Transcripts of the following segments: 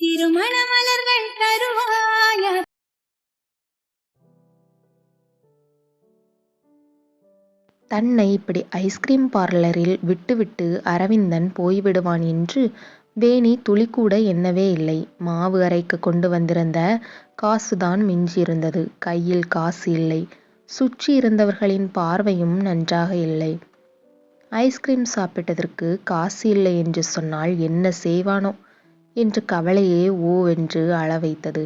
திருமண மலர்கள் தருவாய தன்னை இப்படி ஐஸ்கிரீம் பார்லரில் விட்டுவிட்டு அரவிந்தன் போய்விடுவான் என்று வேணி துளிக்கூட எண்ணவே இல்லை. மாவு அரைக்க கொண்டு வந்திருந்த காசுதான் மிஞ்சியிருந்தது. கையில் காசு இல்லை. சுற்றி இருந்தவர்களின் பார்வையும் நன்றாக இல்லை. ஐஸ்கிரீம் சாப்பிட்டதற்கு காசு இல்லை என்று சொன்னால் என்ன செய்வானோ என்று கவலையே ஓவென்று அழ வைத்தது.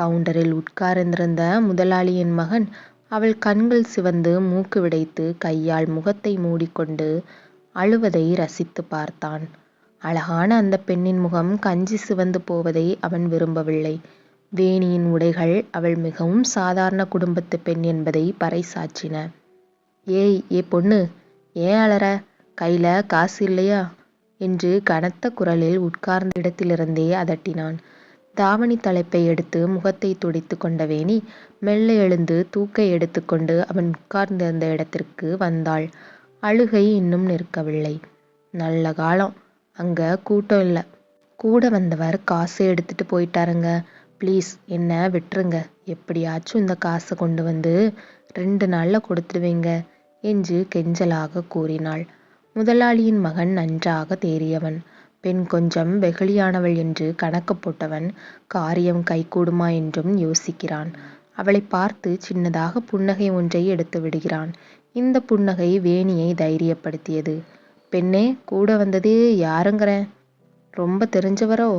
கவுண்டரில் உட்கார்ந்திருந்த முதலாளியின் மகன் அவள் கண்கள் சிவந்து மூக்கு விடைத்து கையால் முகத்தை மூடிக்கொண்டு அழுவதை ரசித்துப் பார்த்தான். அழகான அந்த பெண்ணின் முகம் கஞ்சி சிவந்து போவதை அவன் விரும்பவில்லை. வேணியின் உடைகள் அவள் மிகவும் சாதாரண குடும்பத்து பெண் என்பதை பறைசாற்றின. ஏய் ஏ பொண்ணு ஏன் அழற கையில காசு இல்லையா? என்று கனத்த குரலில் உட்கார்ந்த இடத்திலிருந்தே அதட்டினான். தாவணி தலைப்பை எடுத்து முகத்தைத் துடைத்துக் கொண்ட வேணி மெல்ல எழுந்து தூக்கை எடுத்துக்கொண்டு அவன் உட்கார்ந்திருந்த இடத்திற்கு வந்தாள். அழுகை இன்னும் நிற்கவில்லை. நல்ல காலம் அங்க கூட்டம் இல்ல. கூட வந்தவர் காசு எடுத்துட்டு போயிட்டாருங்க. ப்ளீஸ் என்ன விட்ருங்க. எப்படியாச்சும் இந்த காசை கொண்டு வந்து ரெண்டு நாள்ல கொடுத்துடுவீங்க என்று கெஞ்சலாகக் கூறினாள். முதலாளியின் மகன் நன்றாகத் தேறியவன். பெண் கொஞ்சம் வெகுளியானவள் என்று கணக்குப் போட்டவன் காரியம் கைகூடுமா என்றும் யோசிக்கிறான். அவளைப் பார்த்து சின்னதாக புன்னகை ஒன்றை எடுத்து விடுகிறான். இந்தப் புன்னகை வேணியை தைரியப்படுத்தியது. பெண்ணே கூட வந்தது யாருங்கறேன்? ரொம்ப தெரிஞ்சவரோ?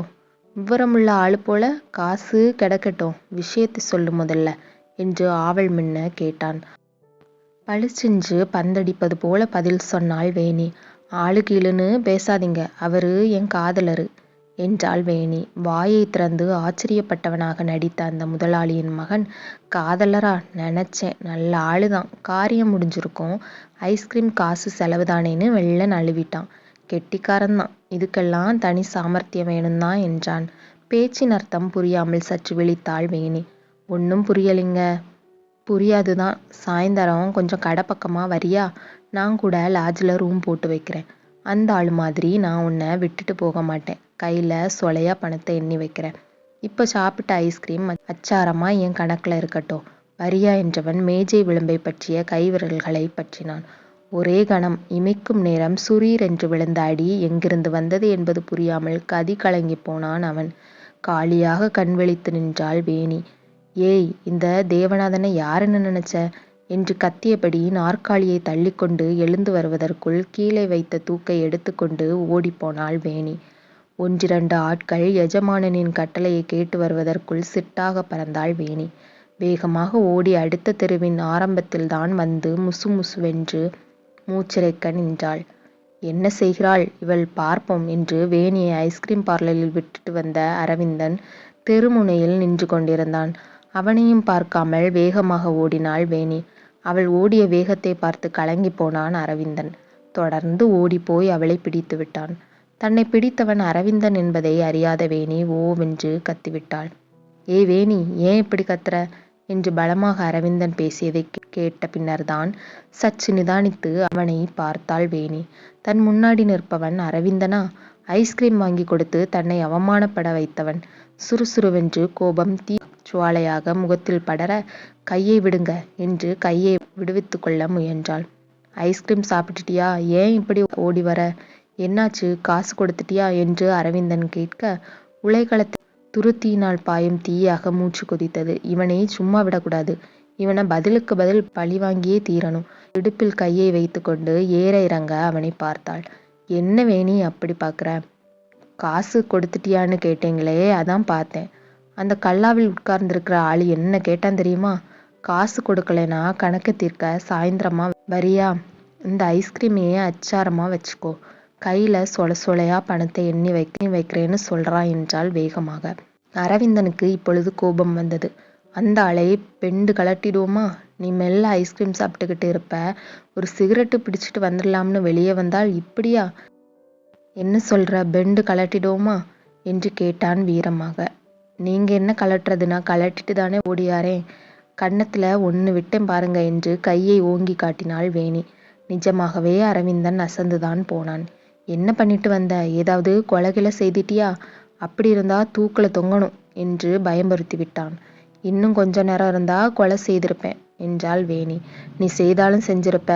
விவரமுள்ள ஆளு போல காசு கெடக்கட்டும் விஷயத்தை சொல்லு முதல்ல என்று ஆவல் மின்ன கேட்டான். பளிச்சென்று பந்தடிப்பது போல பதில் சொன்னாள் வேணி. ஆளு கீளுன்னு பேசாதீங்க அவரு என் காதலரு என்றாள் வேணி. வாயை திறந்து ஆச்சரியப்பட்டவனாக நடித்த அந்த முதலாளியின் மகன் காதலரா நெனச்சேன் நல்ல ஆளுதான் காரியம் முடிஞ்சிருக்கும். ஐஸ்கிரீம் காசு செலவுதானேன்னு வெள்ள நழுவிட்டான். கெட்டிக்காரன்தான் இதுக்கெல்லாம் தனி சாமர்த்தியம் வேணும்தான் என்றான். பேச்சின் அர்த்தம் புரியாமல் சற்று விழித்தாள் வேணி. ஒன்றும் புரியலிங்க. புரியாதுதான் சாயந்தரம் கொஞ்சம் கடை பக்கமாக வரியா நான் கூட லாட்ஜில் ரூம் போட்டு வைக்கிறேன். அந்த ஆள் மாதிரி நான் உன்னை விட்டுட்டு போக மாட்டேன். கையில் சொலையா பணத்தை எண்ணி வைக்கிறேன். இப்போ சாப்பிட்ட ஐஸ்கிரீம் அச்சாரமாக என் கணக்கில் இருக்கட்டும். வரியா என்றவன் மேஜை விளிம்பைப் பற்றிய கைவிரல்களைப் பற்றினான். ஒரே கணம் இமைக்கும் நேரம் சுரீர் என்று விழுந்த அடி எங்கிருந்து வந்தது என்பது புரியாமல் கதி கலங்கிப் போனான் அவன். காலியாக கண் விழித்து நின்றாள் வேணி. ஏய் இந்த தேவநாதனை யாருன்னு நினைச்ச என்று கத்தியபடி நாற்காலியை தள்ளிக்கொண்டு எழுந்து வருவதற்குள் கீழே வைத்த தூக்கை எடுத்துக்கொண்டு ஓடிப்போனாள் வேணி. ஒன்றிரண்டு ஆட்கள் எஜமானனின் கட்டளையைக் கேட்டு வருவதற்குள் சிட்டாக பறந்தாள் வேணி. வேகமாக ஓடி அடுத்த தெருவின் ஆரம்பத்தில்தான் வந்து முசுமுசுவென்று மூச்சிறைக்க நின்றாள். என்ன செய்கிறாள் இவள் பார்ப்போம் என்று வேணியை ஐஸ்கிரீம் பார்லரில் விட்டுட்டு வந்த அரவிந்தன் தெருமுனையில் நின்று கொண்டிருந்தான். அவனையும் பார்க்காமல் வேகமாக ஓடினாள் வேணி. அவள் ஓடிய வேகத்தை பார்த்து கலங்கிப் போனான் அரவிந்தன். தொடர்ந்து ஓடிப்போய் அவளை பிடித்து விட்டான் தன்னை பிடித்தவன் அரவிந்தன் என்பதை அறியாத வேணி ஓவென்று கத்திவிட்டாள். ஏ வேணி ஏன் இப்படி கத்துற என்று பலமாக அரவிந்தன் பேசியதை கேட்ட பின்னர்தான் சற்று நிதானித்து அவனை பார்த்தாள் வேணி. தன் முன்னாடி நிற்பவன் அரவிந்தனா? ஐஸ்கிரீம் வாங்கிக் கொடுத்து தன்னை அவமானப்பட வைத்தவன். சுறுசுறுவென்று கோபம் தீ சுவாலையாக முகத்தில் படர கையை விடுங்க என்று கையை விடுவித்துக்கொள்ள முயன்றாள். ஐஸ்கிரீம் சாப்பிட்டுட்டியா ஏன் இப்படி ஓடி வர? என்னாச்சு காசு கொடுத்துட்டியா? என்று அரவிந்தன் கேட்க உலைக்களத்தில் துருத்தியினால் பாயும் தீயாக மூச்சு கொதித்தது. இவனை சும்மா விடக்கூடாது. இவனை பதிலுக்கு பதில் பழிவாங்கியே தீரணும். இடுப்பில் கையை வைத்துக்கொண்டு ஏற இறங்க அவனை பார்த்தாள். என்ன வேணி அப்படி பார்க்குற காசு கொடுத்துட்டியான்னு கேட்டீங்களே அதான் பார்த்தேன் அந்த கல்லாவில் உட்கார்ந்திருக்கிற ஆள் என்ன கேட்டான் தெரியுமா? காசு கொடுக்கலைன்னா கணக்கு தீர்க்க சாயந்தரமா வரியா இந்த ஐஸ்கிரீமையே அச்சாரமாக வச்சுக்கோ. கையில் சொல சொலையா பணத்தை எண்ணி வைக்கிறேன்னு சொல்கிறான் என்றால் வேகமாக. அரவிந்தனுக்கு இப்பொழுது கோபம் வந்தது. அந்த ஆளை பெண்டு கழட்டிடுவோமா? நீ மெல்ல ஐஸ்கிரீம் சாப்பிட்டுக்கிட்டு இருப்ப. ஒரு சிகரெட்டு பிடிச்சிட்டு வந்துடலாம்னு வெளியே வந்தால் இப்படியா? என்ன சொல்கிற பெண்டு கழட்டிடுவோமா? என்று கேட்டான் வீரமாக. நீங்கள் என்ன கலட்டுறதுனா கலட்டிட்டு தானே ஓடியாரேன். கன்னத்தில் ஒன்று விட்டேன் பாருங்க என்று கையை ஓங்கி காட்டினாள் வேணி. நிஜமாகவே அரவிந்தன் அசந்துதான் போனான். என்ன பண்ணிட்டு வந்த? ஏதாவது கொலகில செய்திட்டியா செய்துட்டியா? அப்படி இருந்தா தூக்கில் தொங்கணும் என்று பயம்படுத்தி விட்டான் இன்னும் கொஞ்ச நேரம் இருந்தா கொலை செய்திருப்பேன் என்றாள் வேணி நீ செய்தாலும் செஞ்சிருப்ப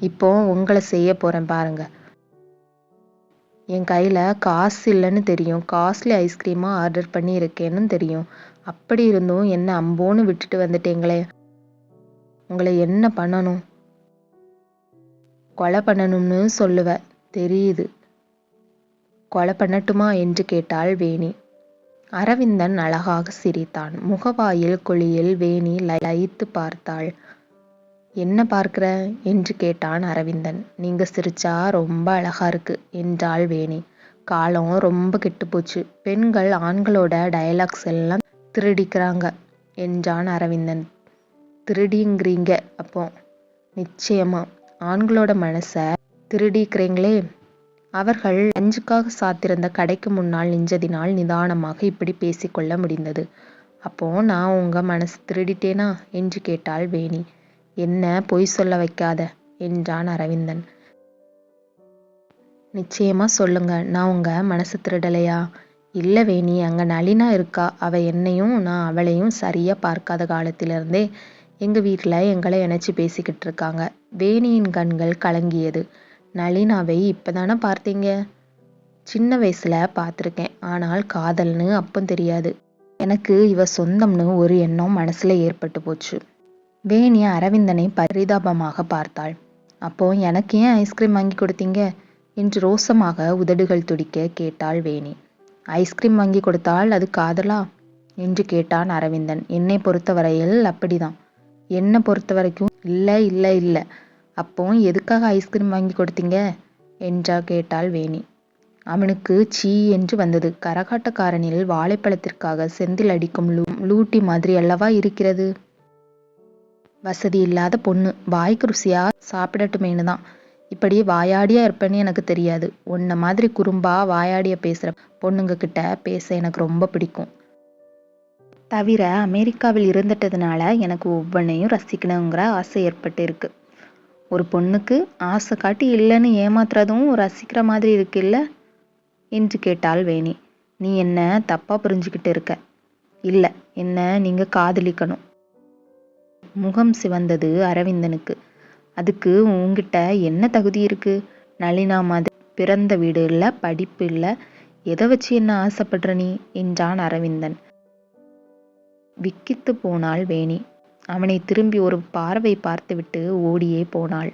இப்போ உங்களை செய்ய போறேன் பாருங்க என் கையில் காசு இல்லைன்னு தெரியும். காஸ்ட்லி ஐஸ்கிரீமாக ஆர்டர் பண்ணியிருக்கேன்னு தெரியும். அப்படி இருந்தும் என்ன அம்போன்னு விட்டுட்டு வந்துட்டீங்களே? உங்களை என்ன பண்ணணும்? கொலை பண்ணணும்னு சொல்லுவ. தெரியுது. கொலை பண்ணட்டுமா என்று கேட்டாள் வேணி. அரவிந்தன் அழகாக சிரித்தான். முகவாயில் குழியில் வேணி லயித்து பார்த்தாள். என்ன பார்க்கிற? என்று கேட்டான் அரவிந்தன். நீங்க சிரிச்சா ரொம்ப அழகா இருக்கு என்றாள் வேணி. காலம் ரொம்ப கெட்டுப்போச்சு பெண்கள் ஆண்களோட டயலாக்ஸ் எல்லாம் திருடிக்கிறாங்க என்றான் அரவிந்தன். திருடிங்கிறீங்க அப்போ. நிச்சயமா. ஆண்களோட மனசை திருடிக்கிறீங்களே. அவர்கள் லஞ்சுக்காக சாத்திருந்த கடைக்கு முன்னால் நின்றதினால் நிதானமாக இப்படி பேசிக்கொள்ள முடிந்தது. அப்போ நான் உங்க மனசு திருடிட்டேனா? என்று கேட்டாள் வேணி. என்ன பொய் சொல்ல வைக்காத? என்றான் அரவிந்தன். நிச்சயமா சொல்லுங்க நான் உங்க மனசு திருடலையா? இல்ல வேணி அங்க நளினா இருக்கா? அவ என்னையும் நான் அவளையும் சரியா பார்க்காத காலத்திலிருந்தே எங்க வீட்டில் எங்களை இணைச்சு பேசிக்கிட்டு இருக்காங்க. வேணியின் கண்கள் கலங்கியது. நளினாவை இப்பதானே பார்த்தீங்க? சின்ன வயசுல பார்த்துருக்கேன். ஆனால் காதல்னு அப்போ தெரியாது. எனக்கு இவ சொந்தம்னு ஒரு எண்ணம் மனசுல ஏற்பட்டு போச்சு. வேணி அரவிந்தனை பரிதாபமாக பார்த்தாள். அப்போ எனக்கு ஏன் ஐஸ்கிரீம் வாங்கி கொடுத்தீங்க? என்று ரோசமாக உதடுகள் துடிக்க கேட்டாள் வேணி. ஐஸ்கிரீம் வாங்கி கொடுத்தால் அது காதலா? என்று கேட்டான் அரவிந்தன். என்னை பொறுத்தவரையில் அப்படிதான். என்னை பொறுத்த வரைக்கும் இல்லை இல்லை இல்லை. அப்போ எதுக்காக ஐஸ்கிரீம் வாங்கி கொடுத்தீங்க? என்றா கேட்டாள் வேணி. அவனுக்கு சீ என்று வந்தது. கரகாட்டக்காரனில் வாழைப்பழத்திற்காக செந்தில் அடிக்கும் லூ லூட்டி மாதிரி அல்லவா இருக்கிறது? வசதி இல்லாத பொண்ணு. வாய்க்கு ருசியாக சாப்பிடட்டுமேனு தான் இப்படி வாயாடியா இருப்பேன்னு எனக்கு தெரியாது. உன்ன மாதிரி குறும்பா வாயாடிய பேசுற பொண்ணுங்க கிட்ட பேச எனக்கு ரொம்ப பிடிக்கும். தவிர அமெரிக்காவில் இருந்துட்டதுனால எனக்கு ஒவ்வொன்றையும் ரசிக்கணுங்கிற ஆசை ஏற்பட்டு இருக்கு ஒரு பொண்ணுக்கு ஆசை காட்டி இல்லைன்னு ஏமாத்துறதும் ரசிக்கிற மாதிரி இருக்கு என்று கேட்டால் வேணி. நீ என்ன தப்பா புரிஞ்சுக்கிட்டு இருக்க? இல்லை என்ன நீங்க காதலிக்கணும். முகம் சிவந்தது அரவிந்தனுக்கு. அதுக்கு உங்ககிட்ட என்ன தகுதி இருக்கு? நளினா மாதிரி பிறந்த வீடு இல்ல படிப்பு இல்ல. எதை வச்சு என்ன ஆசைப்படுற நீ? என்றான் அரவிந்தன். விக்கித்து போனாள் வேணி. அவனை திரும்பி ஒரு பார்வை பார்த்துவிட்டு ஓடியே போனாள்.